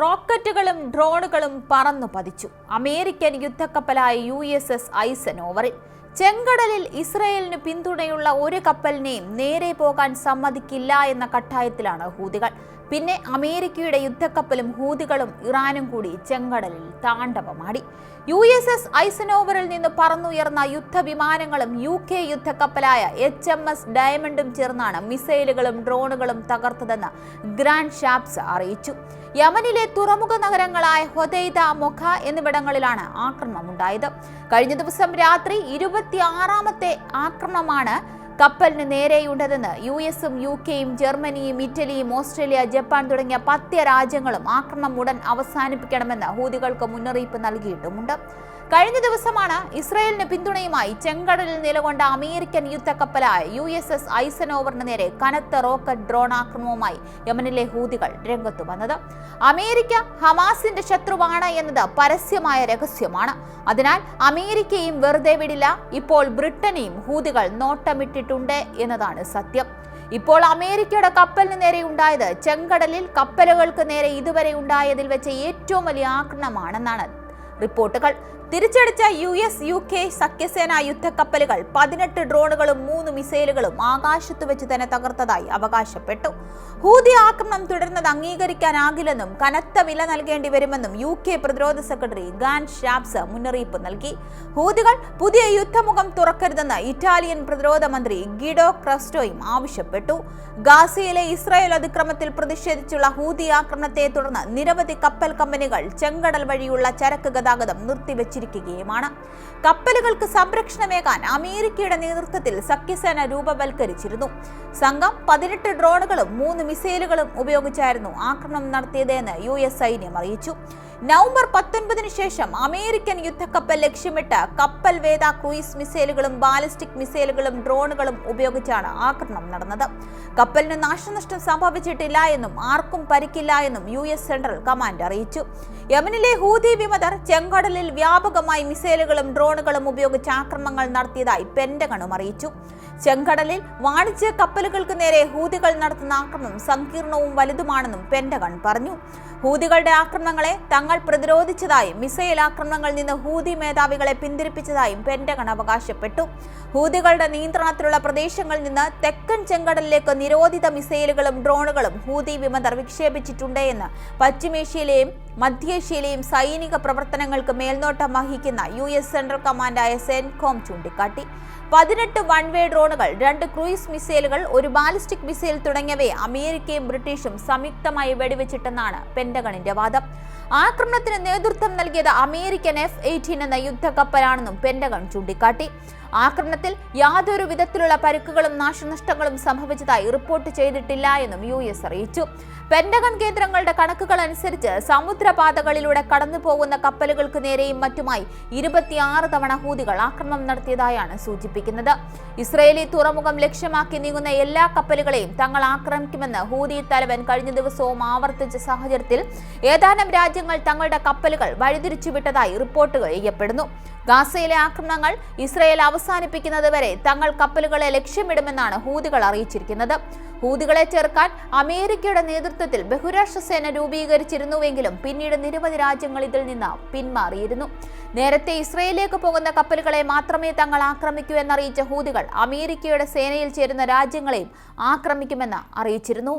റോക്കറ്റുകളും ഡ്രോണുകളും പറന്നു പതിച്ചു. അമേരിക്കൻ യുദ്ധക്കപ്പലായ യു എസ് എസ് ഐസനോവറിൽ. ചെങ്കടലിൽ ഇസ്രയേലിന് പിന്തുണയുള്ള ഒരു കപ്പലിനെയും നേരെ പോകാൻ സമ്മതിക്കില്ല എന്ന കട്ടായത്തിലാണ് ഹൂതികൾ. പിന്നെ അമേരിക്കയുടെ യുദ്ധക്കപ്പലും ഹൂതികളും ഇറാനും കൂടി ചെങ്കടലിൽ താണ്ഡവമാടി. യു എസ് എസ് ഐസനോവറിൽ നിന്ന് പറന്നുയർന്ന യുദ്ധവിമാനങ്ങളും യു കെ യുദ്ധക്കപ്പലായ എച്ച് എം എസ് ഡയമണ്ടും ചേർന്നാണ് മിസൈലുകളും ഡ്രോണുകളും തകർത്തതെന്ന് ഗ്രാൻഡ് ഷാപ്സ് അറിയിച്ചു. യമനിലെ തുറമുഖ നഗരങ്ങളായ ഹൊദൈദ മൊഖ എന്നിവിടങ്ങളിലാണ് ആക്രമണമുണ്ടായത്. കഴിഞ്ഞ ദിവസം രാത്രി ഇരുപത്തിയാറാമത്തെ ആക്രമണമാണ് കപ്പലിന് നേരെയുണ്ടതെന്ന് യു എസും യു കെയും ജർമ്മനിയും ഇറ്റലിയും ഓസ്ട്രേലിയ ജപ്പാൻ തുടങ്ങിയ പത്ത് രാജ്യങ്ങളും ആക്രമണം ഉടൻ അവസാനിപ്പിക്കണമെന്ന് ഹൂതികൾക്ക് മുന്നറിയിപ്പ് നൽകിയിട്ടുമുണ്ട്. കഴിഞ്ഞ ദിവസമാണ് ഇസ്രയേലിന് പിന്തുണയുമായി ചെങ്കടലിൽ നിലകൊണ്ട അമേരിക്കൻ യുദ്ധക്കപ്പലായ യു എസ് എസ് ഐസനോവറിന് നേരെ കനത്ത റോക്കറ്റ് ഡ്രോൺ ആക്രമണവുമായി യമനിലെ ഹൂതികൾ രംഗത്തു വന്നത്. അമേരിക്ക ഹമാസിന്റെ ശത്രുവാണ് എന്നത് പരസ്യമായ രഹസ്യമാണ്. അതിനാൽ അമേരിക്കയും വെറുതെ വിടില്ല ഇപ്പോൾ ബ്രിട്ടനെയും ഹൂതികൾ നോട്ടമിട്ടിട്ടുണ്ട് എന്നതാണ് സത്യം. ഇപ്പോൾ അമേരിക്കയുടെ കപ്പലിന് നേരെ ഉണ്ടായത് ചെങ്കടലിൽ കപ്പലുകൾക്ക് നേരെ ഇതുവരെ ഉണ്ടായതിൽ വെച്ച് ഏറ്റവും വലിയ ആക്രമണമാണെന്നാണ് റിപ്പോർട്ടുകൾ. തിരിച്ചടിച്ച യു എസ് യു കെ സഖ്യസേന യുദ്ധക്കപ്പലുകൾ പതിനെട്ട് ഡ്രോണുകളും മൂന്ന് മിസൈലുകളും ആകാശത്ത് വെച്ച് തന്നെ തകർത്തതായി അവകാശപ്പെട്ടു. ഹൂതി ആക്രമണം തുടരുന്നത് അംഗീകരിക്കാനാകില്ലെന്നും കനത്ത വില നൽകേണ്ടി വരുമെന്നും യു കെ പ്രതിരോധ സെക്രട്ടറി ഗാൻ ഷാപ്സ് മുന്നറിയിപ്പ് നൽകി. ഹൂതികൾ പുതിയ യുദ്ധമുഖം തുറക്കരുതെന്ന് ഇറ്റാലിയൻ പ്രതിരോധ മന്ത്രി ഗിഡോ ക്രസ്റ്റോയും ആവശ്യപ്പെട്ടു. ഗാസയിലെ ഇസ്രായേൽ അതിക്രമത്തിൽ പ്രതിഷേധിച്ചുള്ള ഹൂതി ആക്രമണത്തെ തുടർന്ന് നിരവധി കപ്പൽ കമ്പനികൾ ചെങ്കടൽ വഴിയുള്ള ചരക്ക് ഗതാഗതം നിർത്തിവച്ചിരിക്കുകയുമാണ് കപ്പലുകൾക്ക് സംരക്ഷണമേകാൻ അമേരിക്കയുടെ നേതൃത്വത്തിൽ സഖ്യസേന രൂപവൽക്കരിച്ചിരുന്നു. സംഘം പതിനെട്ട് ഡ്രോണുകളും മൂന്ന് മിസൈലുകളും ഉപയോഗിച്ചായിരുന്നു ആക്രമണം നടത്തിയതെന്ന് യു സൈന്യം അറിയിച്ചു. നവംബർ പത്തൊൻപതിന് ശേഷം അമേരിക്കൻ യുദ്ധക്കപ്പൽ ലക്ഷ്യമിട്ട് കപ്പൽ വേദ ക്രൂയിസ് മിസൈലുകളും ബാലിസ്റ്റിക് മിസൈലുകളും ഡ്രോണുകളും ഉപയോഗിച്ചാണ് ആക്രമണം നടന്നത്. കപ്പലിന് നാശനഷ്ടം സംഭവിച്ചിട്ടില്ല എന്നും ആർക്കും പരിക്കില്ല എന്നും യു എസ് സെൻട്രൽ കമാൻഡ് അറിയിച്ചു. യമനിലെ ഹൂതി വിമതർ ചെങ്കടലിൽ വ്യാപകമായി മിസൈലുകളും ഡ്രോണുകളും ഉപയോഗിച്ച് ആക്രമണങ്ങൾ നടത്തിയതായി പെന്റഗണും അറിയിച്ചു. ചെങ്കടലിൽ വാണിജ്യ കപ്പലുകൾക്ക് നേരെ ഹൂതികൾ നടത്തുന്ന ആക്രമണം സങ്കീർണവും വലുതുമാണെന്നും പെന്റഗൺ പറഞ്ഞു. ഹൂതികളുടെ ആക്രമണങ്ങളെ തങ്ങൾ പ്രതിരോധിച്ചതായും മിസൈൽ ആക്രമണങ്ങളിൽ നിന്ന് ഹൂതി മേധാവികളെ പിന്തിരിപ്പിച്ചതായും പെന്റഗൺ അവകാശപ്പെട്ടു. ഹൂതികളുടെ നിയന്ത്രണത്തിലുള്ള പ്രദേശങ്ങളിൽ നിന്ന് തെക്കൻ ചെങ്കടലിലേക്ക് നിരോധിത മിസൈലുകളും ഡ്രോണുകളും ഹൂതി വിമതർ വിക്ഷേപിച്ചിട്ടുണ്ട് എന്ന് പശ്ചിമേഷ്യയിലെയും മധ്യേഷ്യയിലെയും സൈനിക പ്രവർത്തനങ്ങൾക്ക് മേൽനോട്ടം വഹിക്കുന്ന യു എസ് സെൻട്രൽ കമാൻഡായ സെൻകോം ചൂണ്ടിക്കാട്ടി. പതിനെട്ട് വൺ വേ ഡ്രോണുകൾ രണ്ട് ക്രൂയിസ് മിസൈലുകൾ ഒരു ബാലിസ്റ്റിക് മിസൈൽ തുടങ്ങിയവയെ അമേരിക്കയും ബ്രിട്ടീഷും സംയുക്തമായി വെടിവെച്ചിട്ടെന്നാണ് പെന്റഗണിന്റെ വാദം. ആക്രമണത്തിന് നേതൃത്വം നൽകിയത് അമേരിക്കൻ എഫ് എയ്റ്റീൻ എന്ന യുദ്ധക്കപ്പലാണെന്നും പെന്റഗൺ ചൂണ്ടിക്കാട്ടി. ആക്രമണത്തിൽ യാതൊരു വിധത്തിലുള്ള പരുക്കുകളും നാശനഷ്ടങ്ങളും സംഭവിച്ചതായി റിപ്പോർട്ട് ചെയ്തിട്ടില്ല എന്നും യു എസ് അറിയിച്ചു. പെന്റഗൺ കേന്ദ്രങ്ങളുടെ കണക്കുകൾ അനുസരിച്ച് സമുദ്രപാതകളിലൂടെ കടന്നു പോകുന്ന കപ്പലുകൾക്ക് നേരെയും മറ്റുമായി ഇരുപത്തിയാറ് തവണ ഹൂതികൾ ആക്രമണം നടത്തിയതായാണ് സൂചിപ്പിക്കുന്നത്. ഇസ്രയേലി തുറമുഖം ലക്ഷ്യമാക്കി നീങ്ങുന്ന എല്ലാ കപ്പലുകളെയും തങ്ങൾ ആക്രമിക്കുമെന്ന് ഹൂതി തലവൻ കഴിഞ്ഞ ദിവസവും ആവർത്തിച്ച സാഹചര്യത്തിൽ ഏതാനും രാജ്യങ്ങൾ തങ്ങളുടെ കപ്പലുകൾ വഴിതിരിച്ചുവിട്ടതായി റിപ്പോർട്ടുകൾ ചെയ്യപ്പെടുന്നു ഗാസയിലെ ആക്രമണങ്ങൾ ഇസ്രയേൽ അവസാനിപ്പിക്കുന്നത് വരെ തങ്ങൾ കപ്പലുകളെ ലക്ഷ്യമിടുമെന്നാണ് ഹൂതികൾ അറിയിച്ചിരിക്കുന്നത്. ഹൂതികളെ ചേർക്കാൻ അമേരിക്കയുടെ നേതൃത്വത്തിൽ ബഹുരാഷ്ട്ര സേന രൂപീകരിച്ചിരുന്നുവെങ്കിലും പിന്നീട് നിരവധി രാജ്യങ്ങൾ ഇതിൽ നിന്ന് പിന്മാറിയിരുന്നു. നേരത്തെ ഇസ്രയേലിലേക്ക് പോകുന്ന കപ്പലുകളെ മാത്രമേ തങ്ങൾ ആക്രമിക്കൂ എന്നറിയിച്ച ഹൂതികൾ അമേരിക്കയുടെ സേനയിൽ ചേരുന്ന രാജ്യങ്ങളെയും ആക്രമിക്കുമെന്ന് അറിയിച്ചിരുന്നു.